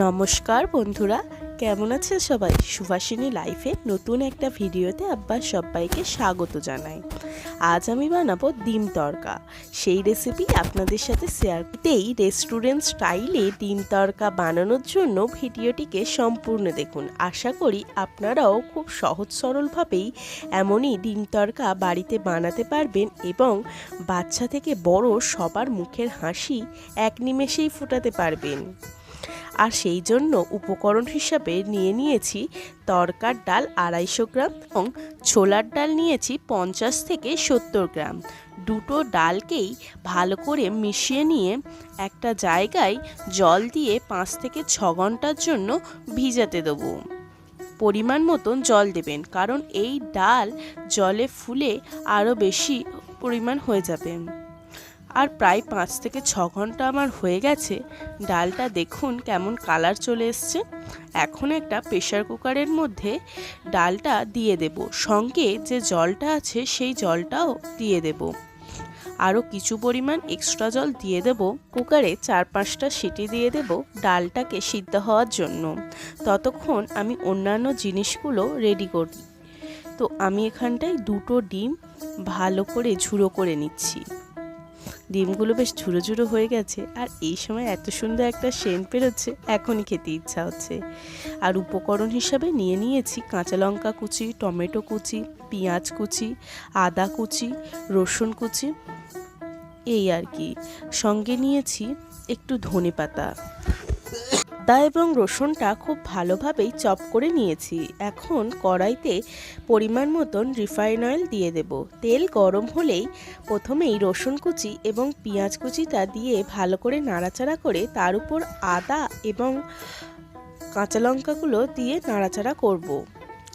নমস্কার বন্ধুরা, কেমন আছেন সবাই? সুভাষিনী লাইফে নতুন একটা ভিডিওতে আব্বার সবাইকে স্বাগত জানাই। আজ আমি বানাবো ডিম তড়কা সেই রেসিপি আপনাদের সাথে শেয়ার করতেই রেস্টুরেন্ট স্টাইলে ডিম তড়কা বানানোর জন্য ভিডিওটিকে সম্পূর্ণ দেখুন। আশা করি আপনারাও খুব সহজ সরলভাবেই এমনই ডিম তরকা বাড়িতে বানাতে পারবেন এবং বাচ্চা থেকে বড় সবার মুখের হাসি এক নিমেষেই ফোটাতে পারবেন। আর সেই জন্য উপকরণ হিসাবে নিয়ে নিয়েছি তরকার ডাল আড়াইশো গ্রাম এবং ছোলার ডাল নিয়েছি পঞ্চাশ থেকে সত্তর গ্রাম। দুটো ডালকেই ভালো করে মিশিয়ে নিয়ে একটা জায়গায় জল দিয়ে পাঁচ থেকে ছ ঘণ্টার জন্য ভিজাতে দেবো। পরিমাণ মতন জল দেবেন, কারণ এই ডাল জলে ফুলে আরও বেশি পরিমাণ হয়ে যাবে। আর প্রায় পাঁচ থেকে ছ ঘণ্টা আমার হয়ে গেছে, ডালটা দেখুন কেমন কালার চলে এসছে। এখন একটা প্রেশার কুকারের মধ্যে ডালটা দিয়ে দেব। সঙ্গে যে জলটা আছে সেই জলটাও দিয়ে দেব। আরও কিছু পরিমাণ এক্সট্রা জল দিয়ে দেব। কুকারে চার পাঁচটা সিটি দিয়ে দেব ডালটাকে সিদ্ধ হওয়ার জন্য। ততক্ষণ আমি অন্যান্য জিনিসগুলো রেডি করি। তো আমি এখানটায় দুটো ডিম ভালো করে ঝুড়ো করে নিচ্ছি। ডিমগুলো বেশ ঝুড়ো ঝুড়ো হয়ে গেছে আর এই সময় এত সুন্দর একটা সেন্ট পেরোচ্ছে এখনই খেতে ইচ্ছা হচ্ছে। আর উপকরণ হিসাবে নিয়ে নিয়েছি কাঁচা লঙ্কা কুচি, টমেটো কুচি, পেঁয়াজ কুচি, আদা কুচি, রসুন কুচি। এই আর কি। সঙ্গে নিয়েছি একটু ধনে পাতা আদা এবং রসুনটা খুব ভালোভাবেই চপ করে নিয়েছি। এখন কড়াইতে পরিমাণ মতন রিফাইন অয়েল দিয়ে দেব। তেল গরম হলেই প্রথমেই রসুন কুচি এবং পেঁয়াজ কুচিটা দিয়ে ভালো করে নাড়াচাড়া করে তার উপর আদা এবং কাঁচা লঙ্কাগুলো দিয়ে নাড়াচাড়া করব।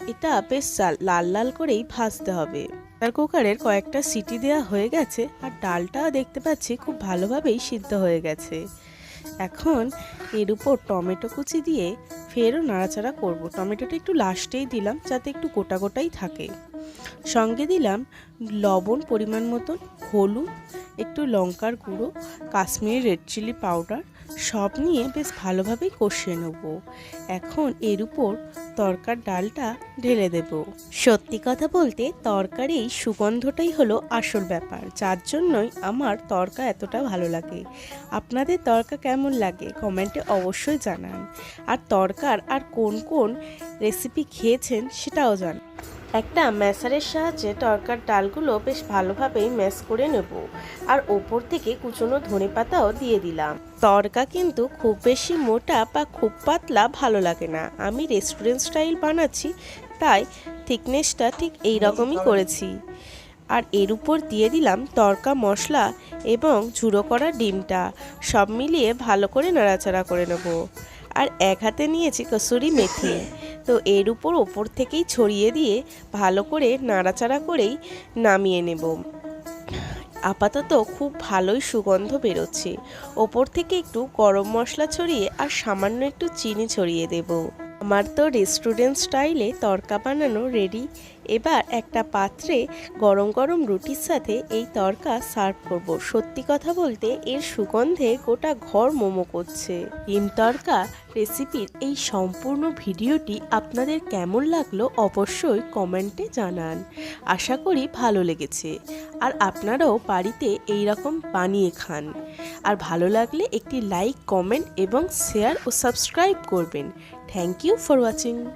এটা বেশ লাল লাল করেই ভাজতে হবে। প্রেসার কুকারের কয়েকটা সিটি দেওয়া হয়ে গেছে আর ডালটা দেখতে পাচ্ছি খুব ভালোভাবেই সিদ্ধ হয়ে গেছে। এখন এর উপর টমেটো কুচি দিয়ে ফেরও নাড়াচাড়া করব। টমেটোটা একটু লাস্টেই দিলাম যাতে একটু গোটা গোটাই থাকে। সঙ্গে দিলাম লবণ পরিমাণ মতন, হলুদ একটু লঙ্কার গুঁড়ো, কাশ্মীরি রেড চিলি পাউডার সব নিয়ে বেশ ভালোভাবেই কষিয়ে নেব। এখন এর উপর তরকার ডালটা ঢেলে দেব। সত্যি কথা বলতে তরকার এই সুগন্ধটাই হলো আসল ব্যাপার, যার জন্যই আমার তরকা এতটা ভালো লাগে। আপনাদের তরকা কেমন লাগে কমেন্টে অবশ্যই জানান। আর তরকার আর কোন কোন রেসিপি খেয়েছেন সেটাও জানান একটা ম্যাসারের সাহায্যে তরকার ডালগুলো বেশ ভালোভাবেই ম্যাশ করে নেব। আর ওপর থেকে কুচনো ধনে পাতাও দিয়ে দিলাম। তরকা কিন্তু খুব বেশি মোটা বা খুব পাতলা ভালো লাগে না। আমি রেস্টুরেন্ট স্টাইল বানাচ্ছি, তাই থিকনেসটা ঠিক এই রকমই করেছি। আর এর উপর দিয়ে দিলাম তরকা মশলা এবং ঝুড়ো করা ডিমটা। সব মিলিয়ে ভালো করে নাড়াচাড়া করে নেব। আর এক হাতে নিয়েছি কসুরি মেথি। তো এর উপর ওপর থেকেই ছড়িয়ে দিয়ে ভালো করে নাড়াচাড়া করেই নামিয়ে নেব। আপাতত খুব ভালোই সুগন্ধ বেরোচ্ছে। ওপর থেকে একটু গরম মশলা ছড়িয়ে আর সামান্য একটু চিনি ছড়িয়ে দেব। আমার তো রেস্টুরেন্ট স্টাইলে তরকা বানানো রেডি এবার একটা পাত্রে গরম গরম রুটির সাথে এই তরকা সার্ভ করব। সত্যি কথা বলতে এর সুগন্ধে গোটা ঘর মোমো করছে। ডিম তরকা রেসিপির এই সম্পূর্ণ ভিডিওটি আপনাদের কেমন লাগল অবশ্যই কমেন্টে জানান। আশা করি ভালো লেগেছে। আর আপনারাও বাড়িতে এই রকম বানিয়ে খান। আর ভালো লাগলে একটি লাইক কমেন্ট এবং শেয়ার ও সাবস্ক্রাইব করবেন। Thank you for watching